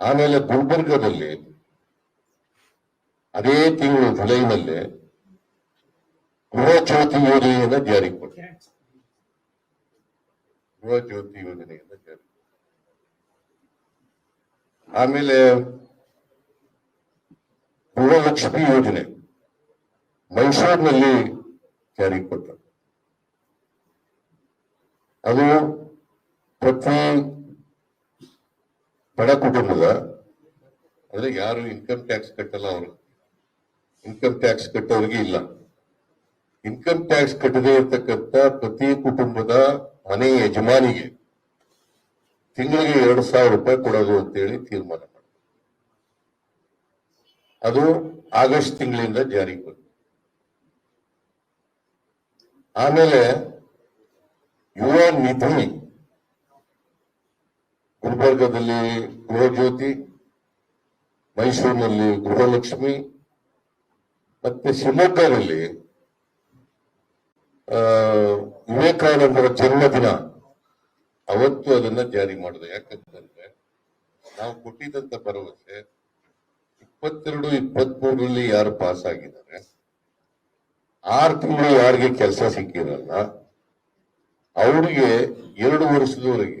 ಆಮೇಲೆ ಗುಲ್ಬರ್ಗದಲ್ಲಿ ಅದೇ ತಿಂಗಳು ಜುಲೈನಲ್ಲಿ ಗೃಹ ಜ್ಯೋತಿ ಯೋಜನೆಯನ್ನ ಜಾರಿ ಕೊಟ್ಟ ಗೃಹ ಜ್ಯೋತಿ ಯೋಜನೆಯನ್ನ ಜಾರಿ ಆಮೇಲೆ ಗೃಹಲಕ್ಷ್ಮಿ ಯೋಜನೆ ಮೈಸೂರಿನಲ್ಲಿ ಜಾರಿ ಕೊಟ್ಟರು ಅದು ಪ್ರತಿ ಬಡ ಕುಟುಂಬದ ಅಂದ್ರೆ ಯಾರು ಇನ್ಕಮ್ ಟ್ಯಾಕ್ಸ್ ಕಟ್ಟಲ್ಲ ಅವರು. ಇನ್ಕಮ್ ಟ್ಯಾಕ್ಸ್ ಕಟ್ಟೋರಿಗೆ ಇಲ್ಲ. ಇನ್ಕಮ್ ಟ್ಯಾಕ್ಸ್ ಕಟ್ಟದೇ ಇರತಕ್ಕಂತ ಪ್ರತಿ ಕುಟುಂಬದ ಮನೆ ಯಜಮಾನಿಗೆ ತಿಂಗಳಿಗೆ ಎರಡು ಸಾವಿರ ರೂಪಾಯಿ ಕೊಡೋದು ಅಂತೇಳಿ ತೀರ್ಮಾನ ಮಾಡಿ. ಅದು ಆಗಸ್ಟ್ ತಿಂಗಳಿಂದ ಜಾರಿಗೆ ಬಂತು. ಆಮೇಲೆ ಯುವ ನಿಧಿ ಗುಲ್ಬರ್ಗದಲ್ಲಿ ಗೃಹಜ್ಯೋತಿ, ಮೈಸೂರಿನಲ್ಲಿ ಗೃಹಲಕ್ಷ್ಮಿ, ಮತ್ತೆ ಶಿವಮೊಗ್ಗದಲ್ಲಿ ವಿವೇಕಾನಂದರ ಜನ್ಮದಿನ. ಅವತ್ತು ಅದನ್ನ ಜಾರಿ ಮಾಡಿದೆ. ಯಾಕಂತಂದ್ರೆ ನಾವು ಕೊಟ್ಟಿದ್ದಂತ ಭರವಸೆ ಇಪ್ಪತ್ತೆರಡು, ಇಪ್ಪತ್ಮೂರರಲ್ಲಿ ಯಾರು ಪಾಸ್ ಆಗಿದ್ದಾರೆ, ಆರು ತಿಂಗಳು ಯಾರಿಗೆ ಕೆಲಸ ಸಿಕ್ಕಿರಲ್ಲ, ಅವರಿಗೆ ಎರಡು ವರ್ಷದವರೆಗೆ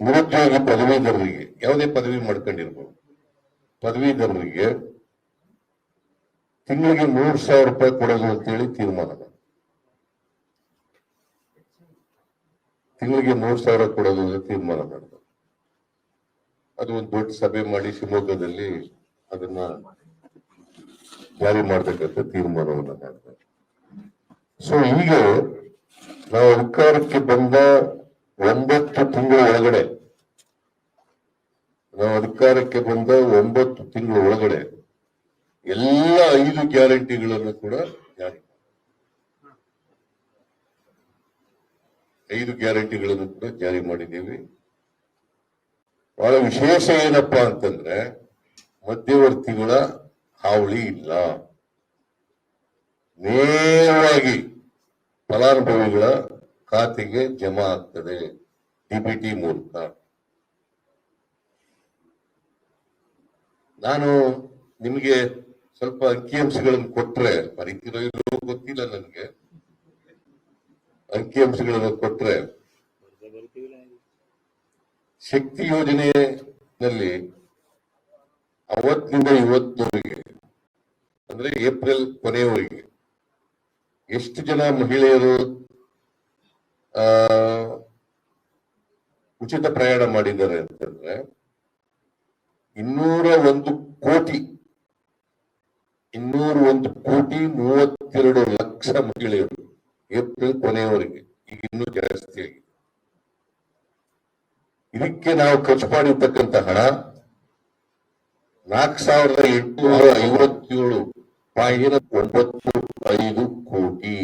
ನಿರುದ್ಯೋಗಿ ಪದವೀಧರರಿಗೆ, ಯಾವುದೇ ಪದವಿ ಮಾಡ್ಕೊಂಡಿರ್ಬೋದು. ಪದವೀಧರರಿಗೆ ತಿಂಗಳಿಗೆ ಮೂರು ಸಾವಿರ ರೂಪಾಯಿ ಕೊಡೋದು ಅಂತೇಳಿ ತೀರ್ಮಾನ ತಿಂಗಳಿಗೆ ಮೂರು ಸಾವಿರ ಕೊಡೋದು ಅಂತ ತೀರ್ಮಾನ ಮಾಡಿದ್ರು ಅದು ಒಂದು ದೊಡ್ಡ ಸಭೆ ಮಾಡಿ ಶಿವಮೊಗ್ಗದಲ್ಲಿ ಅದನ್ನ ಜಾರಿ ಮಾಡ್ತಕ್ಕಂಥ ತೀರ್ಮಾನವನ್ನ ಮಾಡ್ತಾರೆ. ಸೊ ಹೀಗೆ ನಾವು ಅಧಿಕಾರಕ್ಕೆ ಬಂದ ಒಂಬತ್ತು ತಿಂಗಳ ಒಳಗಡೆ ನಾವು ಅಧಿಕಾರಕ್ಕೆ ಬಂದ ಒಂಬತ್ತು ತಿಂಗಳ ಒಳಗಡೆ ಎಲ್ಲ ಐದು ಗ್ಯಾರಂಟಿಗಳನ್ನು ಕೂಡ ಜಾರಿ. ಐದು ಗ್ಯಾರಂಟಿಗಳನ್ನು ಕೂಡ ಜಾರಿ ಮಾಡಿದ್ದೀವಿ. ಬಹಳ ವಿಶೇಷ ಏನಪ್ಪಾ ಅಂತಂದ್ರೆ ಮಧ್ಯವರ್ತಿಗಳ ಹಾವಳಿ ಇಲ್ಲ. ನೇರವಾಗಿ ಫಲಾನುಭವಿಗಳ ಖಾತೆಗೆ ಜಮಾ ಆಗ್ತದೆ ಡಿಬಿಟಿ ಮೂಲಕ. ನಾನು ನಿಮಗೆ ಸ್ವಲ್ಪ ಅಂಕಿಅಂಶಗಳನ್ನು ಕೊಟ್ರೆ ಬರೀತಿರೋ ಗೊತ್ತಿಲ್ಲ ನನಗೆ. ಅಂಕಿಅಂಶಗಳನ್ನು ಕೊಟ್ರೆ, ಶಕ್ತಿ ಯೋಜನೆಯಲ್ಲಿ ಅವತ್ತಿನಿಂದ ಇವತ್ತಿನವರೆಗೆ ಅಂದ್ರೆ ಏಪ್ರಿಲ್ ಕೊನೆಯವರೆಗೆ, ಎಷ್ಟು ಜನ ಮಹಿಳೆಯರು ಉಚಿತ ಪ್ರಯಾಣ ಮಾಡಿದ್ದಾರೆ ಅಂತಂದ್ರೆ ಇನ್ನೂರ ಒಂದು ಕೋಟಿ ಇನ್ನೂರ ಒಂದು ಕೋಟಿ ಮೂವತ್ತೆರಡು ಲಕ್ಷ ಮಹಿಳೆಯರು ಏಪ್ರಿಲ್ ಕೊನೆಯವರೆಗೆ ಈಗ ಇನ್ನೂ ಜಾಸ್ತಿ ಇದಕ್ಕೆ ನಾವು ಖರ್ಚು ಮಾಡಿರ್ತಕ್ಕಂಥ ಹಣ ನಾಲ್ಕು ಸಾವಿರದ ಎಂಟುನೂರ ಐವತ್ತೇಳು ಪಾಯಿಂಟ್ ಒಂಬತ್ತು ಐದು ಕೋಟಿ.